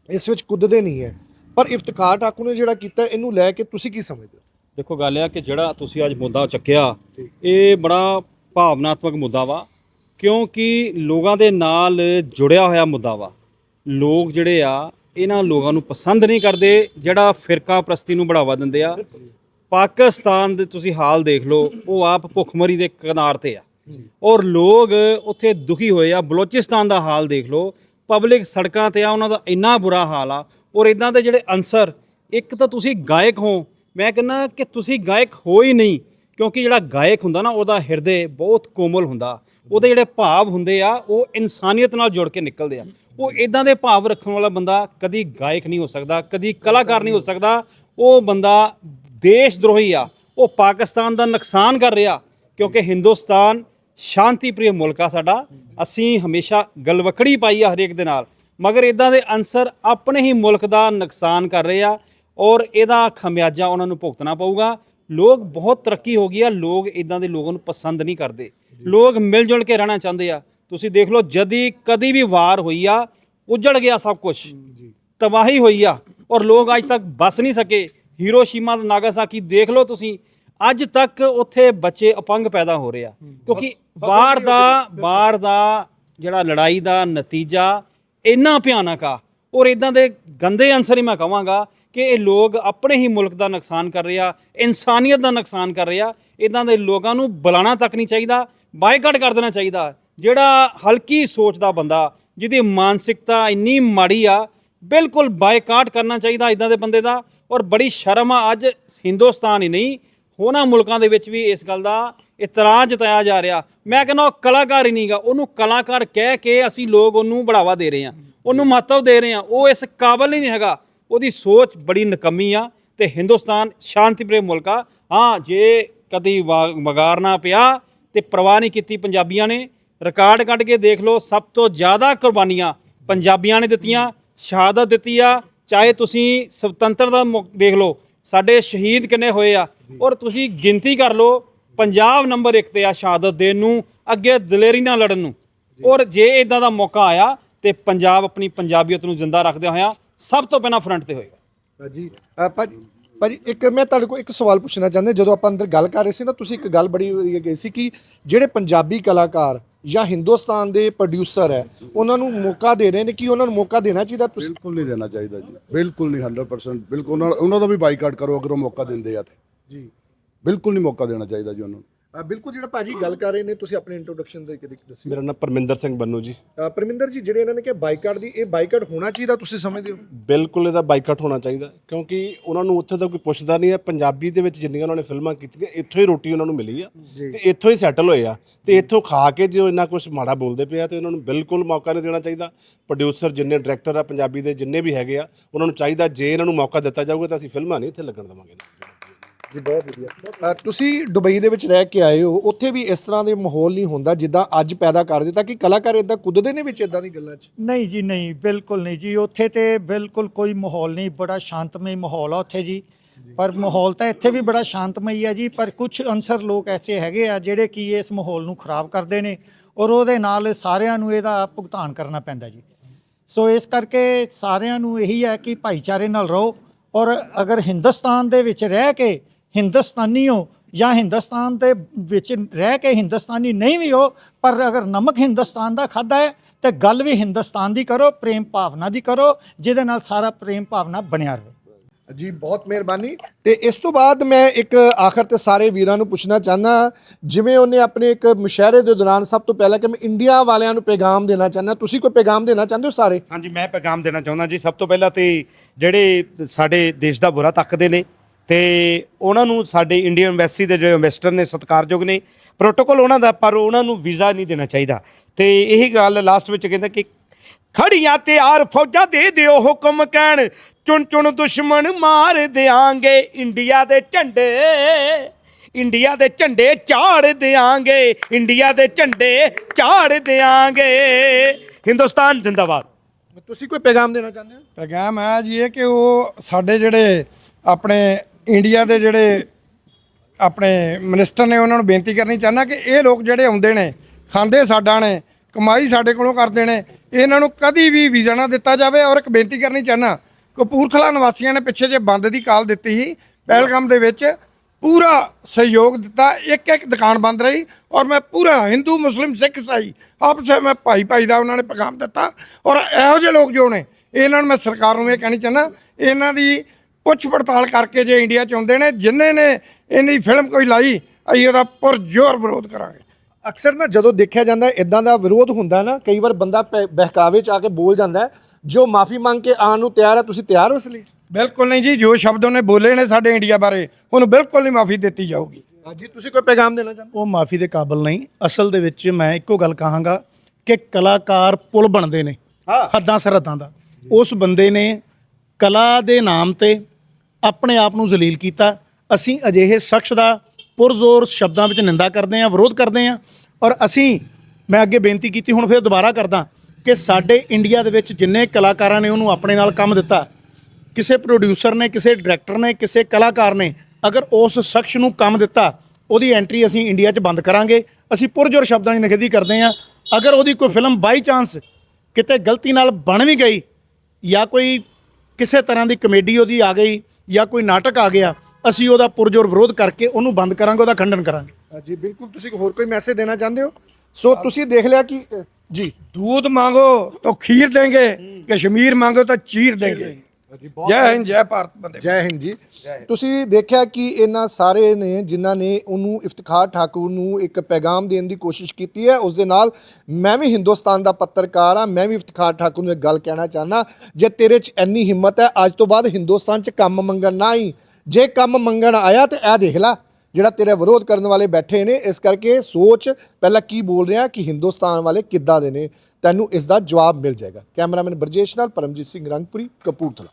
ਇਸ ਵਿੱਚ ਕੁੱਦਦੇ ਨਹੀਂ ਹੈ। ਪਰ ਇਫਤਖਾਰ ਠਾਕੁਰ ਨੇ ਜਿਹੜਾ ਕੀਤਾ ਇਹਨੂੰ ਲੈ ਕੇ ਤੁਸੀਂ ਕੀ ਸਮਝਦੇ ਹੋ? ਦੇਖੋ ਗੱਲ ਇਹ ਆ ਕਿ ਜਿਹੜਾ ਤੁਸੀਂ ਅੱਜ ਮੁੱਦਾ ਚੱਕਿਆ ਇਹ ਬੜਾ ਭਾਵਨਾਤਮਕ ਮੁੱਦਾ ਵਾ ਕਿਉਂਕਿ ਲੋਕਾਂ ਦੇ ਨਾਲ ਜੁੜਿਆ ਹੋਇਆ ਮੁੱਦਾ ਵਾ। ਲੋਕ ਜਿਹੜੇ ਆ ਇਹਨਾਂ ਲੋਕਾਂ ਨੂੰ ਪਸੰਦ ਨਹੀਂ ਕਰਦੇ ਜਿਹੜਾ ਫਿਰਕਾ ਪ੍ਰਸਤੀ ਨੂੰ ਬੜਾਵਾ ਦਿੰਦੇ ਆ। ਪਾਕਿਸਤਾਨ ਦੇ ਤੁਸੀਂ ਹਾਲ ਦੇਖ ਲਓ, ਉਹ ਆਪ ਭੁੱਖਮਰੀ ਦੇ ਕਿਨਾਰ ਤੇ ਆ। ਔਰ ਲੋਕ ਉੱਥੇ ਦੁਖੀ ਹੋਏ ਆ, ਬਲੋਚਿਸਤਾਨ ਦਾ ਹਾਲ ਦੇਖ ਲਓ, ਪਬਲਿਕ ਸੜਕਾਂ ਤੇ ਆ, ਉਹਨਾਂ ਦਾ ਇੰਨਾ ਬੁਰਾ ਹਾਲ ਆ। ਔਰ ਇਦਾਂ ਦੇ ਜਿਹੜੇ ਅਨਸਰ, ਇੱਕ ਤਾਂ ਤੁਸੀਂ ਗਾਇਕ ਹੋ, ਮੈਂ ਕਹਿੰਦਾ ਕਿ ਤੁਸੀਂ ਗਾਇਕ ਹੋ ਹੀ ਨਹੀਂ, ਕਿਉਂਕਿ ਜਿਹੜਾ ਗਾਇਕ ਹੁੰਦਾ ਨਾ, ਉਹਦਾ ਹਿਰਦੇ ਬਹੁਤ ਕੋਮਲ ਹੁੰਦਾ। ਉਹਦੇ ਜਿਹੜੇ ਭਾਵ ਹੁੰਦੇ ਆ, ਉਹ ਇਨਸਾਨੀਅਤ ਨਾਲ ਜੁੜ ਕੇ ਨਿਕਲਦੇ ਆ। ਉਹ ਇਦਾਂ ਦੇ ਭਾਵ ਰੱਖਣ ਵਾਲਾ ਬੰਦਾ ਕਦੀ ਗਾਇਕ ਨਹੀਂ ਹੋ ਸਕਦਾ, ਕਦੀ ਕਲਾਕਾਰ ਨਹੀਂ ਹੋ ਸਕਦਾ। ਉਹ ਬੰਦਾ ਦੇਸ਼ ਦਰੋਹੀ ਆ ਉਹ ਪਾਕਿਸਤਾਨ ਦਾ ਨੁਕਸਾਨ ਕਰ ਰਿਹਾ ਕਿਉਂਕਿ ਹਿੰਦੁਸਤਾਨ ਸ਼ਾਂਤੀ ਪ੍ਰਿਯ ਮੁਲਕ ਆ ਸਾਡਾ ਅਸੀਂ ਹਮੇਸ਼ਾ ਗਲਵਕੜੀ ਪਾਈ ਆ ਹਰੇਕ ਦੇ ਨਾਲ। ਮਗਰ ਇਦਾਂ ਦੇ ਅਨਸਰ ਆਪਣੇ ਹੀ ਮੁਲਕ ਦਾ ਨੁਕਸਾਨ ਕਰ ਰਹੇ ਆ ਔਰ ਇਹਦਾ ਖਮਿਆਜਾ ਉਹਨਾਂ ਨੂੰ ਭੁਗਤਣਾ ਪਊਗਾ। ਲੋਕ ਬਹੁਤ ਤਰੱਕੀ ਹੋ ਗਈ ਆ ਲੋਕ ਇਦਾਂ ਦੇ ਲੋਕਾਂ ਨੂੰ ਪਸੰਦ ਨਹੀਂ ਕਰਦੇ। ਲੋਕ ਮਿਲ ਜੁਲ ਕੇ ਰਹਿਣਾ ਚਾਹੁੰਦੇ ਆ। ਤੁਸੀਂ ਦੇਖ ਲਓ ਜਦੀ ਕਦੀ ਵੀ ਵਾਰ ਹੋਈ ਆ ਉਜੜ ਗਿਆ ਸਭ ਕੁਝ ਤਬਾਹੀ ਹੋਈ ਆ ਔਰ ਲੋਕ ਅੱਜ ਤੱਕ ਬਸ ਨਹੀਂ ਸਕੇ। ਹੀਰੋਸ਼ੀਮਾ ਤੇ ਨਾਗਾਸਾਕੀ ਦੇਖ ਲਓ ਤੁਸੀਂ ਅੱਜ ਤੱਕ ਉੱਥੇ ਬੱਚੇ ਅਪੰਗ ਪੈਦਾ ਹੋ ਰਹੇ ਆ। ਕਿਉਂਕਿ ਬਾਹਰ ਦਾ ਬਾਹਰ ਦਾ ਜਿਹੜਾ ਲੜਾਈ ਦਾ ਨਤੀਜਾ ਇੰਨਾ ਭਿਆਨਕ ਆ। ਔਰ ਇਦਾਂ ਦੇ ਗੰਦੇ ਅਨਸਰ ਹੀ ਮੈਂ ਕਹਾਂਗਾ ਕਿ ਇਹ ਲੋਕ ਆਪਣੇ ਹੀ ਮੁਲਕ ਦਾ ਨੁਕਸਾਨ ਕਰ ਰਹੇ ਆ ਇਨਸਾਨੀਅਤ ਦਾ ਨੁਕਸਾਨ ਕਰ ਰਹੇ ਆ। ਇਦਾਂ ਦੇ ਲੋਕਾਂ ਨੂੰ ਬੁਲਾਣਾ ਤੱਕ ਨਹੀਂ ਚਾਹੀਦਾ ਬਾਈਕਾਟ ਕਰ ਦੇਣਾ ਚਾਹੀਦਾ। ਜਿਹੜਾ ਹਲਕੀ ਸੋਚ ਦਾ ਬੰਦਾ ਜਿਹਦੀ ਮਾਨਸਿਕਤਾ ਇੰਨੀ ਮਾੜੀ ਆ ਬਿਲਕੁਲ ਬਾਈਕਾਟ ਕਰਨਾ ਚਾਹੀਦਾ ਇਦਾਂ ਦੇ ਬੰਦੇ ਦਾ। ਔਰ ਬੜੀ ਸ਼ਰਮ ਆ, ਅੱਜ ਹਿੰਦੁਸਤਾਨ ਹੀ ਨਹੀਂ, ਹੋਣਾ ਮੁਲਕਾਂ ਦੇ ਵਿੱਚ ਵੀ ਇਸ ਗੱਲ ਦਾ ਇਤਰਾਜ਼ ਜਤਾਇਆ ਜਾ ਰਿਹਾ। ਮੈਂ ਕਹਿੰਦਾ ਉਹ ਕਲਾਕਾਰ ਹੀ ਨਹੀਂਗਾ, ਉਹਨੂੰ ਕਲਾਕਾਰ ਕਹਿ ਕੇ ਅਸੀਂ ਲੋਕ ਉਹਨੂੰ ਬੜਾਵਾ ਦੇ ਰਹੇ ਹਾਂ, ਉਹਨੂੰ ਮਹੱਤਵ ਦੇ ਰਹੇ ਹਾਂ, ਉਹ ਇਸ ਕਾਬਲ ਹੀ ਨਹੀਂ ਹੈਗਾ। ਉਹਦੀ ਸੋਚ ਬੜੀ ਨਕਮੀ ਆ ਤੇ ਹਿੰਦੁਸਤਾਨ ਸ਼ਾਂਤੀਪ੍ਰਿਯ ਮੁਲਕ ਆ। ਹਾਂ, ਜੇ ਕਦੀ ਵਾ- ਵਗਾਰਨਾ ਪਿਆ ਤੇ ਪਰਵਾਹ ਨਹੀਂ ਕੀਤੀ ਪੰਜਾਬੀਆਂ ਨੇ, ਰਿਕਾਰਡ ਕੱਢ ਕੇ ਦੇਖ ਲਓ, ਸਭ ਤੋਂ ਜ਼ਿਆਦਾ ਕੁਰਬਾਨੀਆਂ ਪੰਜਾਬੀਆਂ ਨੇ ਦਿੱਤੀਆਂ, ਸ਼ਹਾਦਤ ਦਿੱਤੀ ਆ ਚਾਹੇ ਤੁਸੀਂ ਸੁਤੰਤਰ ਦਾ ਦੇਖ ਲਓ ਸਾਡੇ ਸ਼ਹੀਦ ਕਿੰਨੇ ਹੋਏ ਆ ਔਰ ਤੁਸੀਂ ਗਿਣਤੀ ਕਰ ਲਓ ਪੰਜਾਬ ਨੰਬਰ 1 ਤੇ ਆ ਸ਼ਹਾਦਤ ਦੇਣ ਨੂੰ ਅੱਗੇ ਦਲੇਰੀ ਨਾਲ ਲੜਨ ਨੂੰ। ਔਰ ਜੇ ਇਦਾਂ ਦਾ ਮੌਕਾ ਆਇਆ ਤੇ ਪੰਜਾਬ ਆਪਣੀ ਪੰਜਾਬੀਅਤ ਨੂੰ ਜ਼ਿੰਦਾ ਰੱਖਦਿਆਂ ਹੋਇਆਂ ਸਭ ਤੋਂ ਪਹਿਲਾਂ ਫਰੰਟ ਤੇ ਹੋਏਗਾ। ਜੀ ਅ, ਭਾਜੀ ਭਾਜੀ ਇੱਕ ਮੈਂ ਤੁਹਾਡੇ ਕੋਲ ਇੱਕ ਸਵਾਲ ਪੁੱਛਣਾ ਚਾਹੁੰਦਾ ਜਦੋਂ ਆਪਾਂ ਅੰਦਰ ਗੱਲ ਕਰ ਰਹੇ ਸੀ ਨਾ ਤੁਸੀਂ ਇੱਕ ਗੱਲ ਬੜੀ ਵਧੀਆ ਕਹੀ ਸੀ ਕਿ ਜਿਹੜੇ ਪੰਜਾਬੀ ਕਲਾਕਾਰ ਜਾਂ ਹਿੰਦੁਸਤਾਨ ਦੇ ਪ੍ਰੋਡਿਊਸਰ ਹੈ ਉਹਨਾਂ ਨੂੰ ਮੌਕਾ ਦੇ ਰਹੇ ਨੇ ਕਿ ਉਹਨਾਂ ਨੂੰ ਮੌਕਾ ਦੇਣਾ ਚਾਹੀਦਾ ਤੁਸੀਂ? ਬਿਲਕੁਲ ਨਹੀਂ ਦੇਣਾ ਚਾਹੀਦਾ ਜੀ ਬਿਲਕੁਲ ਨਹੀਂ 100% ਬਿਲਕੁਲ ਉਹਨਾਂ ਉਹਨਾਂ ਦਾ ਵੀ ਬਾਈਕਾਟ ਕਰੋ ਅਗਰ ਉਹ ਮੌਕਾ ਦਿੰਦੇ ਆ ਤੇ। ਜੀ। ਬਿਲਕੁਲ ਨਹੀਂ ਮੌਕਾ ਦੇਣਾ ਚਾਹੀਦਾ ਜੀ ਉਹਨਾਂ ਨੂੰ। ਬਿਲਕੁਲ ਜਿਹੜਾ ਭਾਜੀ ਗੱਲ ਕਰ ਰਹੇ ਨੇ ਤੁਸੀਂ ਆਪਣੇ ਇੰਟਰੋਡਕਸ਼ਨ ਦੇ ਕਿਤੇ ਦੱਸਿਓ ਮੇਰਾ ਨਾਮ ਪਰਮਿੰਦਰ ਸਿੰਘ ਬੰਨੂ ਜੀ। ਪਰਮਿੰਦਰ ਜੀ ਜਿਹੜੇ ਇਹਨਾਂ ਨੇ ਕਿਹਾ ਬਾਈਕਾਟ ਦੀ ਇਹ ਬਾਈਕਾਟ ਹੋਣਾ ਚਾਹੀਦਾ ਤੁਸੀਂ ਸਮਝਦੇ ਹੋ? ਬਿਲਕੁਲ ਇਹਦਾ ਬਾਈਕਾਟ ਹੋਣਾ ਚਾਹੀਦਾ ਕਿਉਂਕਿ ਉਹਨਾਂ ਨੂੰ ਉੱਥੇ ਤਾਂ ਕੋਈ ਪੁੱਛਦਾ ਨਹੀਂ ਹੈ। ਪੰਜਾਬੀ ਦੇ ਵਿੱਚ ਜਿੰਨੀਆਂ ਉਹਨਾਂ ਨੇ ਫਿਲਮਾਂ ਕੀਤੀਆਂ ਇੱਥੋਂ ਹੀ ਰੋਟੀ ਉਹਨਾਂ ਨੂੰ ਮਿਲੀ ਆ ਤੇ ਇੱਥੋਂ ਹੀ ਸੈਟਲ ਹੋਏ ਆ। ਤੇ ਇੱਥੋਂ ਖਾ ਕੇ ਜੋ ਇੰਨਾ ਕੁਝ ਮਾੜਾ ਬੋਲਦੇ ਪਿਆ ਤੇ ਉਹਨਾਂ ਨੂੰ ਬਿਲਕੁਲ ਮੌਕਾ ਨਹੀਂ ਦੇਣਾ ਚਾਹੀਦਾ। ਪ੍ਰੋਡਿਊਸਰ ਜਿੰਨੇ ਡਾਇਰੈਕਟਰ ਆ ਪੰਜਾਬੀ ਦੇ ਜਿੰਨੇ ਵੀ ਹੈਗੇ ਆ ਉਹਨਾਂ ਨੂੰ ਚਾਹੀਦਾ ਜੇ ਇਹਨਾਂ ਨੂੰ ਮੌਕਾ ਦਿੱਤਾ ਜਾਊਗਾ ਤਾਂ ਅਸੀਂ ਫਿਲਮਾਂ ਨਹੀਂ ਇੱਥੇ ਲੱਗਣ ਦੇਵਾਂਗੇ। ਜੀ ਬਹੁਤ ਵਧੀਆ। ਤੁਸੀਂ ਦੁਬਈ ਦੇ ਵਿੱਚ ਰਹਿ ਕੇ ਆਏ ਹੋ ਉੱਥੇ ਵੀ ਇਸ ਤਰ੍ਹਾਂ ਦੇ ਮਾਹੌਲ ਨਹੀਂ ਹੁੰਦਾ ਜਿੱਦਾਂ ਅੱਜ ਪੈਦਾ ਕਰ ਦਿੱਤਾ ਕਿ ਕਲਾਕਾਰ ਇਦਾਂ ਕੁੱਦਦੇ ਨੇ ਵਿੱਚ ਇਦਾਂ ਦੀ ਗੱਲਾਂ 'ਚ? ਨਹੀਂ ਜੀ ਨਹੀਂ ਬਿਲਕੁਲ ਨਹੀਂ ਜੀ। ਉੱਥੇ ਤੇ ਬਿਲਕੁਲ ਕੋਈ ਮਾਹੌਲ ਨਹੀਂ ਬੜਾ ਸ਼ਾਂਤਮਈ ਮਾਹੌਲ ਆ ਉੱਥੇ ਜੀ। ਪਰ ਮਾਹੌਲ ਤਾਂ ਇੱਥੇ ਵੀ ਬੜਾ ਸ਼ਾਂਤਮਈ ਆ ਜੀ ਪਰ ਕੁਝ ਅਨਸਰ ਲੋਕ ਐਸੇ ਹੈਗੇ ਆ ਜਿਹੜੇ ਕਿ ਇਸ ਮਾਹੌਲ ਨੂੰ ਖਰਾਬ ਕਰਦੇ ਨੇ ਔਰ ਉਹਦੇ ਨਾਲ ਸਾਰਿਆਂ ਨੂੰ ਇਹਦਾ ਭੁਗਤਾਨ ਕਰਨਾ ਪੈਂਦਾ ਜੀ। ਸੋ ਇਸ ਕਰਕੇ ਸਾਰਿਆਂ ਨੂੰ ਇਹੀ ਹੈ ਕਿ ਭਾਈਚਾਰੇ ਨਾਲ ਰਹੋ ਔਰ ਅਗਰ ਹਿੰਦੁਸਤਾਨ ਦੇ ਵਿੱਚ ਰਹਿ ਕੇ ਹਿੰਦੁਸਤਾਨੀ ਹੋ ਜਾਂ ਹਿੰਦੁਸਤਾਨ ਦੇ ਵਿੱਚ ਰਹਿ ਕੇ ਹਿੰਦੁਸਤਾਨੀ ਨਹੀਂ ਵੀ ਹੋ ਪਰ ਅਗਰ ਨਮਕ ਹਿੰਦੁਸਤਾਨ ਦਾ ਖਾਦਾ ਹੈ ਤੇ ਗੱਲ ਵੀ ਹਿੰਦੁਸਤਾਨ ਦੀ ਕਰੋ ਪ੍ਰੇਮ ਭਾਵਨਾ ਦੀ ਕਰੋ ਜਿਹਦੇ ਨਾਲ ਸਾਰਾ ਪ੍ਰੇਮ ਭਾਵਨਾ ਬਣਿਆ ਰਹੇ। ਜੀ ਬਹੁਤ ਮਿਹਰਬਾਨੀ। ਤੇ ਇਸ ਤੋਂ ਬਾਅਦ ਮੈਂ ਇੱਕ ਆਖਰ ਤੇ ਸਾਰੇ ਵੀਰਾਂ ਨੂੰ ਪੁੱਛਣਾ ਚਾਹੁੰਦਾ ਜਿਵੇਂ ਉਹਨੇ ਆਪਣੇ ਇੱਕ ਮੁਸ਼ਾਇਰੇ ਦੇ ਦੌਰਾਨ ਸਭ ਤੋਂ ਪਹਿਲਾਂ ਕਿ ਮੈਂ ਇੰਡੀਆ ਵਾਲਿਆਂ ਨੂੰ ਪੈਗਾਮ ਦੇਣਾ ਚਾਹੁੰਦਾ ਤੁਸੀਂ ਕੋਈ ਪੈਗਾਮ ਦੇਣਾ ਚਾਹੁੰਦੇ ਹੋ ਸਾਰੇ? ਹਾਂਜੀ ਮੈਂ ਪੈਗਾਮ ਦੇਣਾ ਚਾਹੁੰਦਾ ਜੀ। ਸਭ ਤੋਂ ਪਹਿਲਾਂ ਤੇ ਜਿਹੜੇ ਸਾਡੇ ਦੇਸ਼ ਦਾ ਬੁਰਾ ਤੱਕਦੇ ਨੇ ਤੇ ਉਹਨਾਂ ਨੂੰ ਸਾਡੇ ਇੰਡੀਅਨ ਐਮਬੈਸੀ ਦੇ ਜਿਹੜੇ ਇਨਵੈਸਟਰ ਨੇ ਸਤਿਕਾਰਯੋਗ ਨੇ ਪ੍ਰੋਟੋਕੋਲ ਉਹਨਾਂ ਦਾ ਪਰ ਉਹਨਾਂ ਨੂੰ ਵੀਜ਼ਾ ਨਹੀਂ ਦੇਣਾ ਚਾਹੀਦਾ। ਤੇ ਇਹੀ ਗੱਲ ਲਾਸਟ ਵਿੱਚ ਕਹਿੰਦਾ ਕਿ ਖੜੀਆਂ ਤਿਆਰ ਫੌਜਾਂ ਦੇ ਦਿਓ ਹੁਕਮ ਕਹਿਣ ਚੁਣ ਚੁਣ ਦੁਸ਼ਮਣ ਮਾਰ ਦਿਆਂਗੇ ਇੰਡੀਆ ਦੇ ਝੰਡੇ ਇੰਡੀਆ ਦੇ ਝੰਡੇ ਝਾੜ ਦਿਆਂਗੇ ਇੰਡੀਆ ਦੇ ਝੰਡੇ ਝਾੜ ਦਿਆਂਗੇ। ਹਿੰਦੁਸਤਾਨ ਜਿੰਦਾਬਾਦ। ਤੁਸੀਂ ਕੋਈ ਪੈਗਾਮ ਦੇਣਾ ਚਾਹੁੰਦੇ ਹੋ? ਪੈਗਾਮ ਹੈ ਜੀ ਇਹ ਕਿ ਉਹ ਸਾਡੇ ਜਿਹੜੇ ਆਪਣੇ ਇੰਡੀਆ ਦੇ ਜਿਹੜੇ ਆਪਣੇ ਮਿਨਿਸਟਰ ਨੇ ਉਹਨਾਂ ਨੂੰ ਬੇਨਤੀ ਕਰਨੀ ਚਾਹੁੰਦਾ ਕਿ ਇਹ ਲੋਕ ਜਿਹੜੇ ਆਉਂਦੇ ਨੇ, ਖਾਂਦੇ ਸਾਡਾ ਨੇ, ਕਮਾਈ ਸਾਡੇ ਕੋਲੋਂ ਕਰਦੇ ਨੇ, ਇਹਨਾਂ ਨੂੰ ਕਦੀ ਵੀ ਵੀਜ਼ਾ ਨਾ ਦਿੱਤਾ ਜਾਵੇ ਔਰ ਇੱਕ ਬੇਨਤੀ ਕਰਨੀ ਚਾਹੁੰਦਾ, ਕਪੂਰਥਲਾ ਨਿਵਾਸੀਆਂ ਨੇ ਪਿੱਛੇ ਜੇ ਬੰਦ ਦੀ ਕਾਲ ਦਿੱਤੀ ਸੀ, ਪਹਿਲਗਾਮ ਦੇ ਵਿੱਚ ਪੂਰਾ ਸਹਿਯੋਗ ਦਿੱਤਾ ਇੱਕ ਇੱਕ ਦੁਕਾਨ ਬੰਦ ਰਹੀ ਔਰ ਮੈਂ ਪੂਰਾ ਹਿੰਦੂ, ਮੁਸਲਿਮ, ਸਿੱਖ ਈਸਾਈ ਆਪਸ ਮੈਂ ਭਾਈ ਭਾਈ ਦਾ ਉਹਨਾਂ ਨੇ ਪੈਗਾਮ ਦਿੱਤਾ ਔਰ ਇਹੋ ਜਿਹੇ ਲੋਕ ਜੋ ਨੇ, ਇਹਨਾਂ ਨੂੰ ਮੈਂ ਸਰਕਾਰ ਨੂੰ ਇਹ ਕਹਿਣੀ ਚਾਹੁੰਦਾ, ਇਹਨਾਂ ਦੀ ਪੁੱਛ ਪੜਤਾਲ ਕਰਕੇ ਜੇ ਇੰਡੀਆ ਚ ਆਉਂਦੇ ਨੇ ਜਿਨ੍ਹਾਂ ਨੇ ਇਹਨੀ ਫਿਲਮ ਕੋਈ ਲਾਈ ਅਸੀਂ ਉਹਦਾ ਪੁਰਜ਼ੋਰ ਵਿਰੋਧ ਕਰਾਂਗੇ। ਅਕਸਰ ਨਾ ਜਦੋਂ ਦੇਖਿਆ ਜਾਂਦਾ ਇਦਾਂ ਦਾ ਵਿਰੋਧ ਹੁੰਦਾ ਨਾ ਕਈ ਵਾਰ ਬੰਦਾ ਬਹਿਕਾਵੇ ਚ ਆ ਕੇ ਬੋਲ ਜਾਂਦਾ ਜੋ ਮਾਫੀ ਮੰਗ ਕੇ ਆਉਣ ਨੂੰ ਤਿਆਰ ਹੈ ਤੁਸੀਂ ਤਿਆਰ ਹੋ ਇਸ ਲਈ? ਬਿਲਕੁਲ ਨਹੀਂ ਜੀ ਜੋ ਸ਼ਬਦ ਉਹਨੇ ਬੋਲੇ ਨੇ ਸਾਡੇ ਇੰਡੀਆ ਬਾਰੇ ਉਹਨੂੰ ਬਿਲਕੁਲ ਨਹੀਂ ਮਾਫੀ ਦਿੱਤੀ ਜਾਊਗੀ। ਹਾਂਜੀ ਤੁਸੀਂ ਕੋਈ ਪੈਗਾਮ ਦੇਣਾ ਚਾਹੁੰਦੇ? ਉਹ ਮਾਫੀ ਦੇ ਕਾਬਿਲ ਨਹੀਂ। ਅਸਲ ਦੇ ਵਿੱਚ ਮੈਂ ਇੱਕੋ ਗੱਲ ਕਹਾਂਗਾ ਕਿ ਕਲਾਕਾਰ ਪੁਲ ਬਣਦੇ ਨੇ ਹੱਦਾਂ ਸਰਹੱਦਾਂ ਦਾ। ਉਸ ਬੰਦੇ ਨੇ ਕਲਾ ਦੇ ਨਾਮ ਤੇ ਆਪਣੇ ਆਪ ਨੂੰ ਜ਼ਲੀਲ ਕੀਤਾ। ਅਸੀਂ ਅਜਿਹੇ ਸ਼ਖਸ ਦਾ ਪੁਰਜ਼ੋਰ ਸ਼ਬਦਾਂ ਵਿੱਚ ਨਿੰਦਾ ਕਰਦੇ ਹਾਂ, ਵਿਰੋਧ ਕਰਦੇ ਹਾਂ ਔਰ ਅਸੀਂ, ਮੈਂ ਅੱਗੇ ਬੇਨਤੀ ਕੀਤੀ, ਹੁਣ ਫਿਰ ਦੁਬਾਰਾ ਕਰਦਾ ਕਿ ਸਾਡੇ ਇੰਡੀਆ ਦੇ ਵਿੱਚ ਜਿੰਨੇ ਕਲਾਕਾਰਾਂ ਨੇ ਉਹਨੂੰ ਆਪਣੇ ਨਾਲ ਕੰਮ ਦਿੱਤਾ, ਕਿਸੇ ਪ੍ਰੋਡਿਊਸਰ ਨੇ, ਕਿਸੇ ਡਾਇਰੈਕਟਰ ਨੇ, ਕਿਸੇ ਕਲਾਕਾਰ ਨੇ, ਅਗਰ ਉਸ ਸ਼ਖਸ ਨੂੰ ਕੰਮ ਦਿੱਤਾ, ਉਹਦੀ ਐਂਟਰੀ ਅਸੀਂ ਇੰਡੀਆ 'ਚ ਬੰਦ ਕਰਾਂਗੇ। ਅਸੀਂ ਪੁਰਜੋਰ ਸ਼ਬਦਾਂ 'ਚ ਨਿਖੇਧੀ ਕਰਦੇ ਹਾਂ। ਅਗਰ ਉਹਦੀ ਕੋਈ ਫਿਲਮ ਬਾਈ ਚਾਂਸ ਕਿਤੇ ਗਲਤੀ ਨਾਲ ਬਣ ਵੀ ਗਈ ਜਾਂ ਕੋਈ ਕਿਸੇ ਤਰ੍ਹਾਂ ਦੀ ਕਮੇਡੀ ਉਹਦੀ ਆ ਗਈ ਜਾਂ ਕੋਈ ਨਾਟਕ ਆ ਗਿਆ ਅਸੀਂ ਉਹਦਾ ਪੁਰਜੋਰ ਵਿਰੋਧ ਕਰਕੇ ਉਹਨੂੰ ਬੰਦ ਕਰਾਂਗੇ ਉਹਦਾ ਖੰਡਨ ਕਰਾਂਗੇ ਜੀ ਬਿਲਕੁਲ ਤੁਸੀਂ ਹੋਰ ਕੋਈ ਮੈਸੇਜ ਦੇਣਾ ਚਾਹੁੰਦੇ ਹੋ ਸੋ ਤੁਸੀਂ ਦੇਖ ਲਿਆ ਕਿ ਅ, ਜੀ दूध मांगो तो खीर देंगे कश्मीर मांगो तो चीर देंगे ਜੈ ਹਿੰਦ ਜੈ ਭਾਰਤ ਬੰਦੇ ਜੈ ਹਿੰਦ ਜੀ। ਤੁਸੀਂ ਦੇਖਿਆ ਕਿ ਇਹਨਾਂ ਸਾਰੇ ਨੇ ਜਿਨ੍ਹਾਂ ਨੇ ਉਹਨੂੰ ਇਫਤਖਾਰ ਠਾਕੁਰ ਨੂੰ ਇੱਕ ਪੈਗਾਮ ਦੇਣ ਦੀ ਕੋਸ਼ਿਸ਼ ਕੀਤੀ ਹੈ ਉਸ ਦੇ ਨਾਲ ਮੈਂ ਵੀ ਹਿੰਦੁਸਤਾਨ ਦਾ ਪੱਤਰਕਾਰ ਆ ਮੈਂ ਵੀ ਇਫਤਖਾਰ ਠਾਕੁਰ ਨੂੰ ਇੱਕ ਗੱਲ ਕਹਿਣਾ ਚਾਹਨਾ ਜੇ ਤੇਰੇ 'ਚ ਇੰਨੀ ਹਿੰਮਤ ਹੈ ਅੱਜ ਤੋਂ ਬਾਅਦ ਹਿੰਦੁਸਤਾਨ 'ਚ ਕੰਮ ਮੰਗਣ ਨਾ ਹੀ ਜੇ ਕੰਮ ਮੰਗਣ ਆਇਆ ਤੇ ਇਹ ਦੇਖ ਲੈ ਜਿਹੜਾ ਤੇਰਾ ਵਿਰੋਧ ਕਰਨ ਵਾਲੇ ਬੈਠੇ ਨੇ ਇਸ ਕਰਕੇ ਸੋਚ ਪਹਿਲਾਂ ਕੀ ਬੋਲ ਰਿਹਾ ਕਿ ਹਿੰਦੁਸਤਾਨ ਵਾਲੇ ਕਿੱਦਾਂ ਦੇ ਨੇ ਤੈਨੂੰ ਇਸ ਦਾ ਜਵਾਬ ਮਿਲ ਜਾਏਗਾ। ਕੈਮਰਾਮੈਨ ਬਰਜੇਸ਼ ਨਾਲ ਪਰਮਜੀਤ ਸਿੰਘ ਰੰਗਪੁਰੀ ਕਪੂਰਥਲਾ।